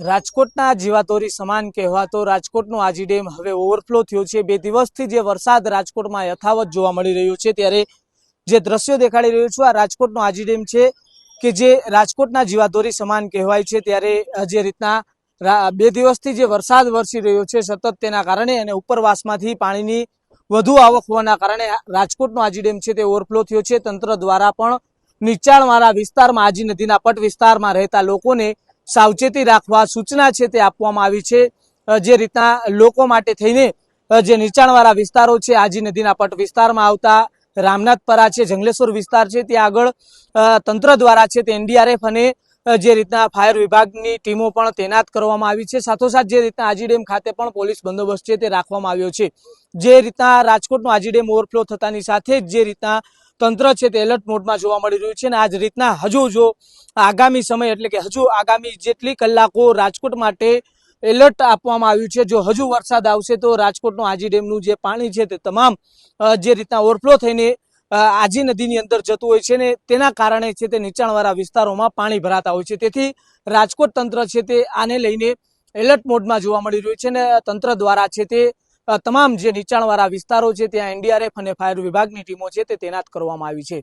રાજકોટના જીવાતોરી સમાન કહેવાતો રાજકોટનો આજી ડેમ હવે ઓવરફ્લો થયો છે. બે દિવસથી જે વરસાદ રાજકોટમાં યથાવત જોવા મળી રહ્યો છે ત્યારે જે દ્રશ્યો દેખાડી રહ્યું છું, આ રાજકોટનો આજી ડેમ છે કે જે રાજકોટના જીવાતોરી સમાન કહેવાય છે ત્યારે જે રીતના બે દિવસથી જે વરસાદ વરસી રહ્યો છે સતત તેના કારણે અને ઉપરવાસમાંથી પાણીની વધુ આવક હોવાના કારણે રાજકોટનો આજી ડેમ છે તે ઓવરફ્લો થયો છે. તંત્ર દ્વારા પણ નીચાણવાળા વિસ્તારમાં, આજી નદીના પટ વિસ્તારમાં રહેતા લોકોને સાવચેતી રાખવા સૂચના છે તે આપવામાં આવી છે. જે રીતના લોકો માટે થઈને જે નીચાણવાળા વિસ્તારો છે, આજી નદીના પટ વિસ્તારમાં આવતા રામનાથપરા છે, જંગલેશ્વર વિસ્તાર છે, ત્યાં આગળ તંત્ર દ્વારા છે તે એનડીઆરએફ અને જે રીતના ફાયર વિભાગની ટીમો પણ તૈનાત કરવામાં આવી છે. સાથોસાથ જે રીતના આજી ડેમ ખાતે પણ પોલીસ બંદોબસ્ત છે તે રાખવામાં આવ્યો છે. જે રીતના રાજકોટનો આજી ડેમ ઓવરફ્લો થતાની સાથે જ રીતના તંત્ર છે તે એલર્ટ મોડમાં જોવા મળી રહ્યું છે અને આ જ રીતના હજુ જો આગામી સમય એટલે કે હજુ આગામી જેટલી કલાકો રાજકોટ માટે એલર્ટ આપવામાં આવ્યું છે, જો હજુ વરસાદ આવશે તો રાજકોટનું આજી ડેમનું જે પાણી છે તે તમામ જે રીતના ઓવરફ્લો થઈને આજી નદીની અંદર જતું હોય છે ને તેના કારણે છે તે નીચાણવાળા વિસ્તારોમાં પાણી ભરાતા હોય છે. તેથી રાજકોટ તંત્ર છે તે આને લઈને એલર્ટ મોડમાં જોવા મળી રહ્યું છે ને તંત્ર દ્વારા છે તે તમામ જે નીચાણવાળા વિસ્તારો છે, ત્યાં એનડીઆરએફ અને ફાયર વિભાગની ટીમો છે તે તૈનાત કરવામાં આવી છે.